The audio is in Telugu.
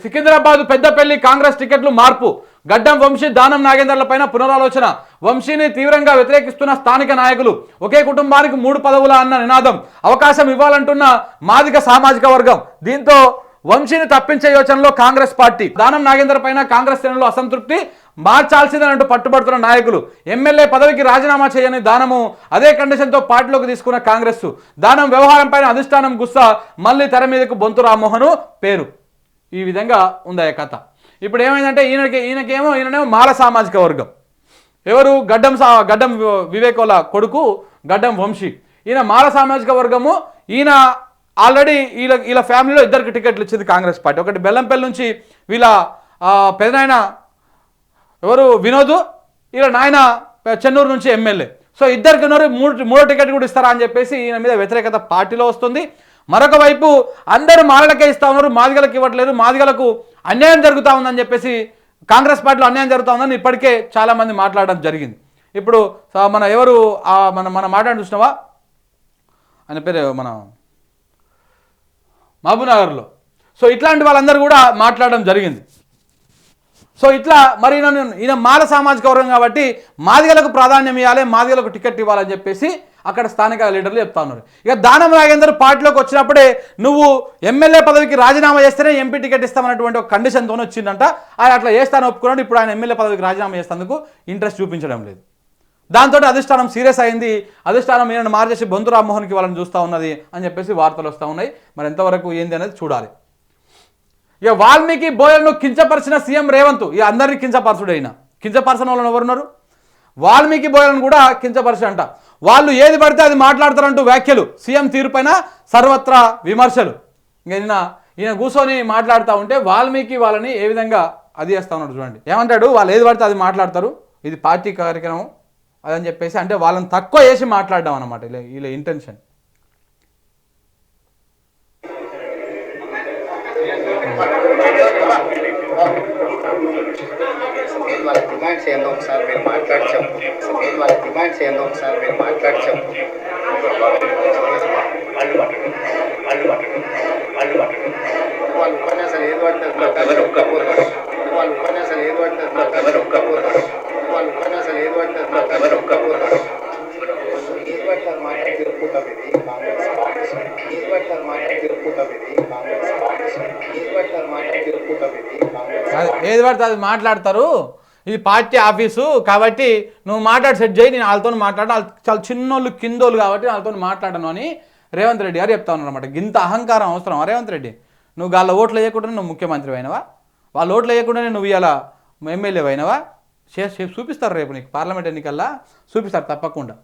సికింద్రాబాద్ పెద్దపల్లి కాంగ్రెస్ టికెట్లు మార్పు. గడ్డం వంశీ దానం నాగేందర్ల పైన పునరాలోచన. వంశీని తీవ్రంగా వ్యతిరేకిస్తున్న స్థానిక నాయకులు ఒకే కుటుంబానికి మూడు పదవుల అన్న నినాదం. అవకాశం ఇవ్వాలంటున్న మాదిక సామాజిక వర్గం. దీంతో వంశీని తప్పించే యోచనలో కాంగ్రెస్ పార్టీ. దానం నాగేందర్ పైన కాంగ్రెస్ శ్రేణులు అసంతృప్తి మార్చాల్సిందనంటూ పట్టుబడుతున్న నాయకులు. ఎమ్మెల్యే పదవికి రాజీనామా చేయని దానము అదే కండిషన్తో పార్టీలోకి తీసుకున్న కాంగ్రెస్ దానం వ్యవహారంపైన అధిష్టానం గుస్సా మళ్ళీ తెర మీదకు బొంతు రామ్మోహన్ పేరు. ఈ విధంగా ఉంది ఆ కథ? ఇప్పుడు ఏమైందంటే ఈయనకి ఈయనకేమో ఈయననేమో మాల సామాజిక వర్గం. ఎవరు? గడ్డం సా గడ్డం వివేకోల కొడుకు గడ్డం వంశీ. ఈయన మాల సామాజిక వర్గము. ఈయన ఆల్రెడీ వీళ్ళ వీళ్ళ ఫ్యామిలీలో ఇద్దరికి టికెట్లు ఇచ్చింది కాంగ్రెస్ పార్టీ. ఒకటి బెల్లంపల్లి నుంచి వీళ్ళ పెదనాయన ఎవరు? వినోద్. వీళ్ళ నాయన చెన్నూరు నుంచి ఎమ్మెల్యే. సో ఇద్దరికి ఉన్నారు మూడు మూడో టికెట్ కూడా ఇస్తారా అని చెప్పేసి ఈయన మీద వ్యతిరేకత పార్టీలో వస్తుంది. మరొక వైపు అందరూ మాలలకే ఇస్తా ఉన్నారు మాదిగలకు ఇవ్వట్లేదు మాదిగలకు అన్యాయం జరుగుతూ ఉందని చెప్పేసి కాంగ్రెస్ పార్టీలో అన్యాయం జరుగుతూ ఉందని ఇప్పటికే చాలామంది మాట్లాడడం జరిగింది. ఇప్పుడు మన ఎవరు మన మనం మాట్లాడి చూసినావా? ఆయన పేరు మన మహబూబ్నగర్లో. సో ఇట్లాంటి వాళ్ళందరూ కూడా మాట్లాడడం జరిగింది. సో ఇట్లా మరి ఈయన ఈయన మాల సామాజిక వర్గం కాబట్టి మాదిగలకు ప్రాధాన్యం ఇవ్వాలి మాదిగలకు టికెట్ ఇవ్వాలని చెప్పేసి అక్కడ స్థానిక లీడర్లు చెప్తా ఉన్నారు. ఇక దానం రాగేందర్ పార్టీలోకి వచ్చినప్పుడే నువ్వు ఎమ్మెల్యే పదవికి రాజీనామా చేస్తేనే ఎంపీ టికెట్ ఇస్తామన్నటువంటి ఒక కండిషన్తో వచ్చిందంట. ఆయన అట్లా చేస్తాను ఒప్పుకున్నాడు ఇప్పుడు ఆయన ఎమ్మెల్యే పదవికి రాజీనామా చేసేందుకు ఇంట్రెస్ట్ చూపించడం లేదు. దాంతో అధిష్టానం సీరియస్ అయింది. అధిష్టానం ఈయనను మార్చేసి బొంతు రామ్మోహన్కి వాళ్ళని చూస్తూ ఉన్నది అని చెప్పేసి వార్తలు వస్తూ ఉన్నాయి. మరి ఎంతవరకు ఏంది అనేది చూడాలి. ఇక వాల్మీకి బోయలను కించపరిచిన సీఎం రేవంత్ ఇక అందరినీ కించపరచుడు అయినా కించపరచిన వాళ్ళని ఎవరున్నారు? వాల్మీకి బోయలను కూడా కించపరిచంట వాళ్ళు ఏది పడితే అది మాట్లాడతారంటూ వ్యాఖ్యలు. సీఎం తీరుపైన సర్వత్రా విమర్శలు. ఇంకా నిన్న ఈయన కూర్చొని మాట్లాడుతూ ఉంటే వాల్మీకి వాళ్ళని ఏ విధంగా అది చేస్తా ఉన్నాడు చూడండి. ఏమంటాడు? వాళ్ళు ఏది పడితే అది మాట్లాడతారు. ఇది పార్టీ కార్యక్రమం. అదని చెప్పేసి అంటే వాళ్ళని తక్కువ చేసి మాట్లాడడం అనమాట ఇలా ఇలా ఇంటెన్షన్ సపోజ్ వాళ్ళ డిమాండ్స్ ఏందో ఒకసారి మీరు మాట్లాడి చెప్పు సపోజ్ వాళ్ళ డిమాండ్స్ ఏందో ఒకసారి మీరు మాట్లాడి చెప్పు వాళ్ళు ఉపన్యాసాలు ఏది పడుతుంది ఒక్కపోతారు వాళ్ళు ఉపన్యాసాలు ఏది పడుతుంది ఒక్కపోతారు వాళ్ళు ఉపన్యాసాలు ఏది పడుతున్నారు పడుతుంది ఒక్కపోతారు ఏది పడుతుంది మాట్లాడి తిరుగుతాం ఇది కాంగ్రెస్ పార్టీ ఏది పడతారు మాట్లాడి తిరుపుతాం ఇది కాంగ్రెస్ పార్టీ ఏది పడుతుంది మాట్లాడి తిరుగుతాం ఇది కాంగ్రెస్ అది ఏది పడితే అది మాట్లాడతారు. ఇది పార్టీ ఆఫీసు కాబట్టి నువ్వు మాట్లాడి సెట్ చేయి నేను వాళ్ళతో మాట్లాడ వాళ్ళు చాలా చిన్నోళ్ళు కిందోళ్ళు కాబట్టి వాళ్ళతో మాట్లాడను అని రేవంత్ రెడ్డి గారు చెప్తా అనమాట ఇంత అహంకారం అవసరం రేవంత్ రెడ్డి? నువ్వు వాళ్ళ ఓట్లు వేయకుండానే నువ్వు ముఖ్యమంత్రి అయినవా? వాళ్ళ ఓట్లు వేయకుండానే నువ్వు ఇలా ఎమ్మెల్యే అయినవా? చే- చూపిస్తారు రేపు నీకు. పార్లమెంట్ ఎన్నికల్లో చూపిస్తారు తప్పకుండా.